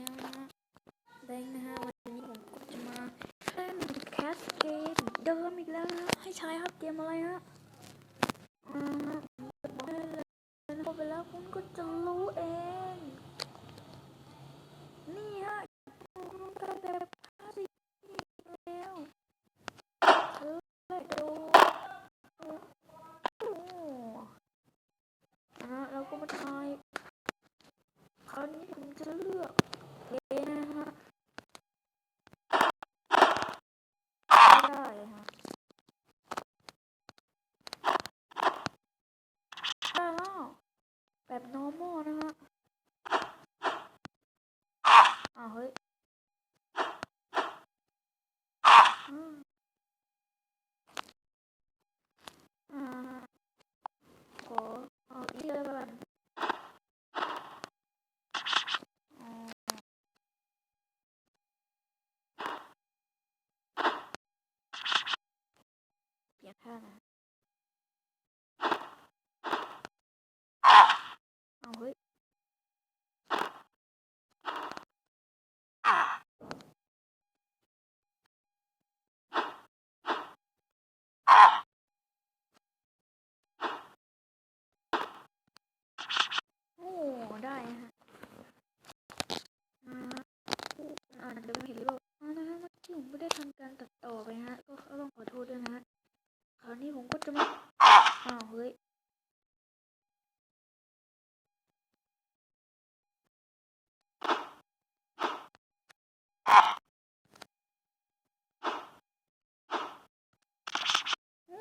นะฮะแบงค์นะฮะวันนี้ผมก็จะมาเล่นแคสเกมเดิมอีกแล้วนะให้ใช้ครับเกมอะไรฮะอ่าผมบอกให้เลยเข้าไปแล้วคุณก็จะรู้เอง นี่ฮะคุณกระแบบภาพอีกแล้วเฮ้ยดูโอ้อะเราก็มาทาย คราวนี้ผมจะเลือกเพลงนะฮะไม่ได้ฮะได้แล้วแบบ normal นะฮะอ้าวเฮ้ยอืมอ่าขอเอาอีกแล้วกัน อ๋อ เปลี่ยนท่านะเอาเฮ้ยโอ้ได้นะฮะอ่า อ่านเดี๋ยวไม่เห็นหรือเปล่าอ่านะฮะเมื่อกี้ผมไม่ได้ทำการตัดต่อไปฮะ ก็ต้องขอโทษด้วยนะฮะ คราวนี้ผมก็จะมา อ้าว เฮ้ย โอ้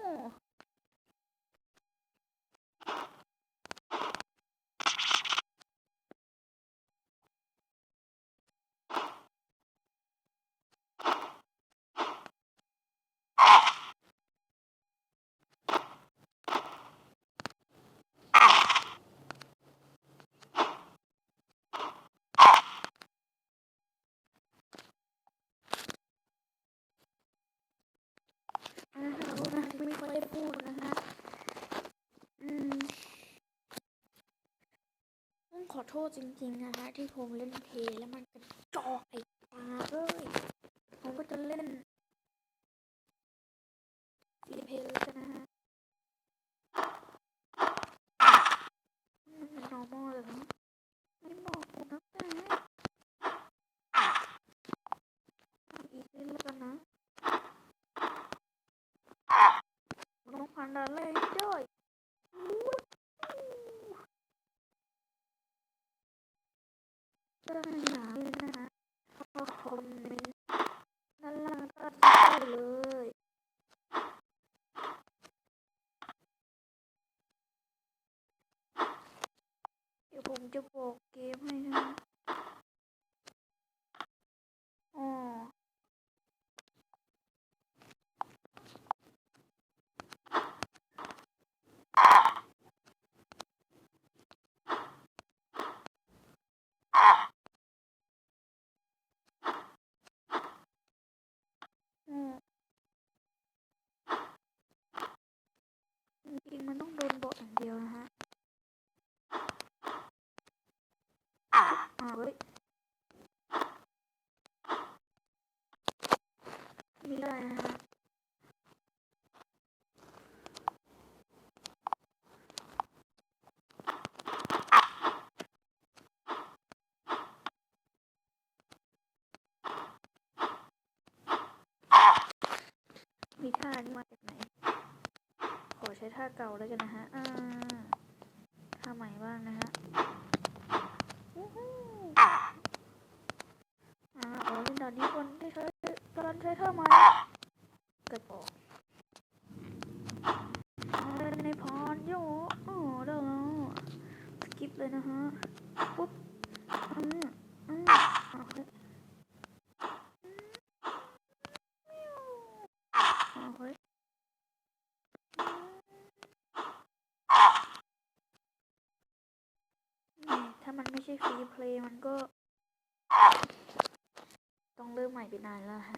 อ่าขอโทษนะที่ไม่ค่อยได้ พูดนะฮะอืมต้องขอโทษจริงๆนะคะ ที่ผมเล่นเพลแล้วมันกระจอกไอ้ตาเอ้ยผมก็จะเล่นฟีเพลย์กันนะฮะมันเป็น normal เลยนะไม่บอกผมนะแต่ทำอีกเล่นแล้วกันนะ น้องพันธุ์อะไรด้วยก็ให้หาเลยนะฮะพอคอมเมนต์ด้านล่างก็ได้เลย เดี๋ยวผมจะบอกเกมให้นะ อ๋อ อืมจริงๆมันต้ องโดนโบะอย่างเดียวนะฮะอ้าวเฮ้ยไม่ได้นะฮะมีท่านี้มาจากไหน ขอใช้ ท่าเก่าแล้วกันนะฮะ อ่าท่าใหม่บ้างนะฮะวู้ฮู้อ่าอ๋อเล่นดอนนี้คนที่ใช้ตอนใช้ท่าใหม่กระโปอ่าในพรโยอ๋อได้แล้วสกิปเลยนะฮะ ปุ๊บอืม ใช่ฟรีเพลย์มันก็ ต้องเริ่มใหม่ไปนานแล้วฮะ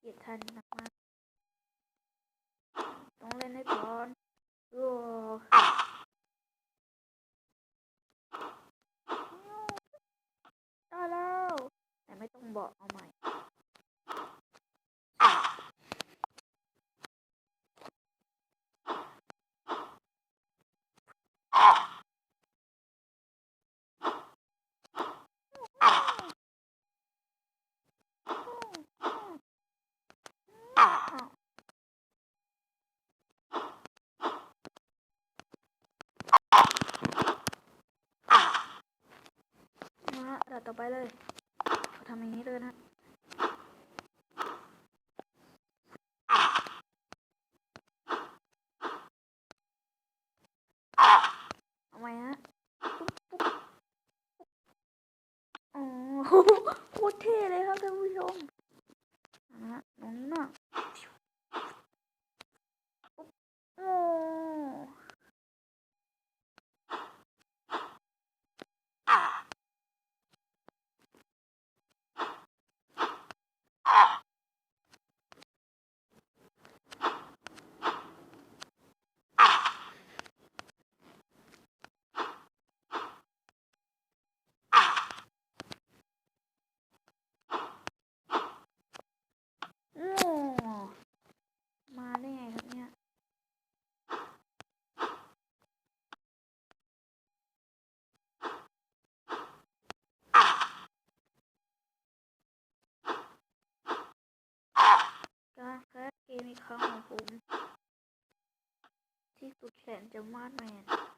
เกียดทันมากต้องเล่นให้ก่อนโอ้ ต่อไปเลยเขาทำอย่างนี้เลยนะ เอาไหมฮะปุ๊บปุ๊บอ๋อ โคตรเท่เลยครับท่านผู้ชมนะฮะน้องน่ะปุ๊บโอ้โอ้มาได้ไงครับเนี่ย การแค สเกมอีกครั้งของผมที่สุดแสนจะมาดแมน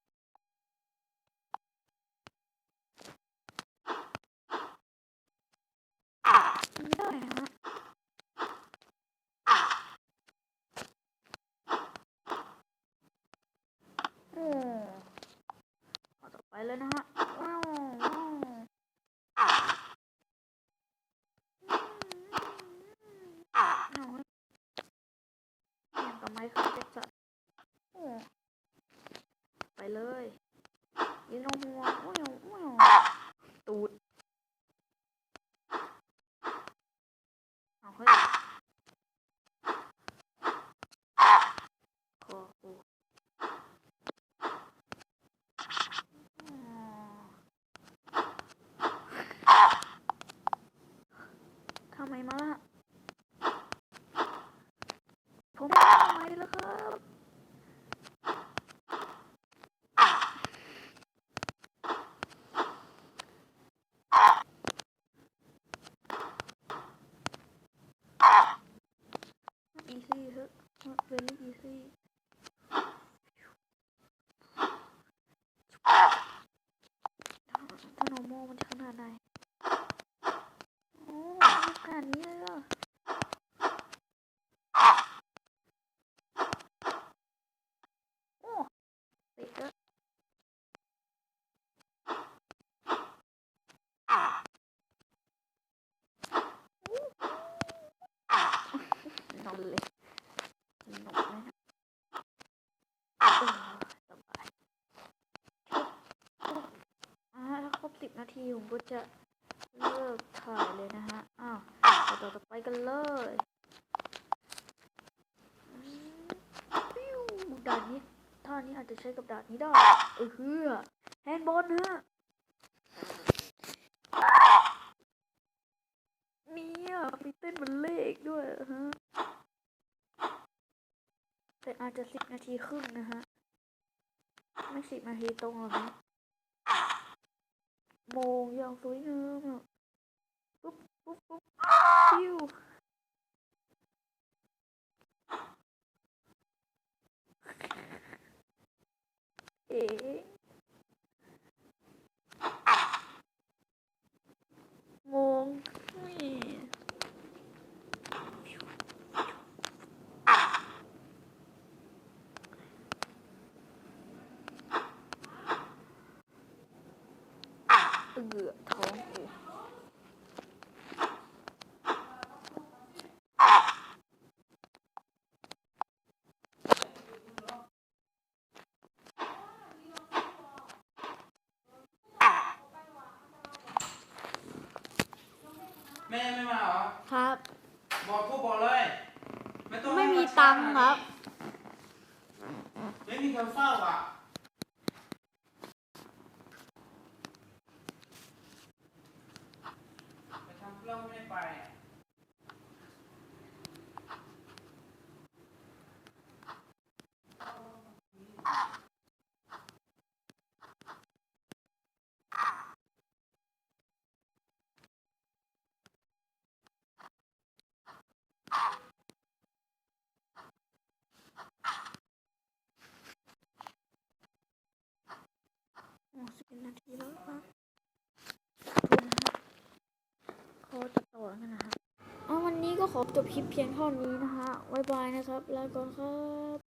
10 นาทีผมก็จะเลิกถ่ายเลยนะฮะ อ้าวต่อต่อไปกันเลยด่านนี้ท่านี้อาจจะใช้กับด่านนี้ได้เออฮือแฮนด์บอลฮะเนี่ยมีเต้นบนเลขด้วยฮะแต่อาจจะสิบนาทีครึ่งนะฮะ ไม่สิบนาทีตรงหรอฮะ โมงย่างสวยงามอะปุ๊บปุ๊บปุ๊บปิ้วเอ๋ ครับ บอกก็บอกเลย ไม่ต้อง ไม่ ให้ มี น ตังค์ครับ ไม่มีคนเฝ้าอะไปทำเราไม่ได้ไปอะ โอ้สิบเอ็ดนาทีแล้วครับทุนนะครับขอตัดต่อกันนะครับเอาวันนี้ก็ขอ จบคลิปเพียงเท่านี้นะฮะบ๊ายบายนะครับ ลาก่อนครับ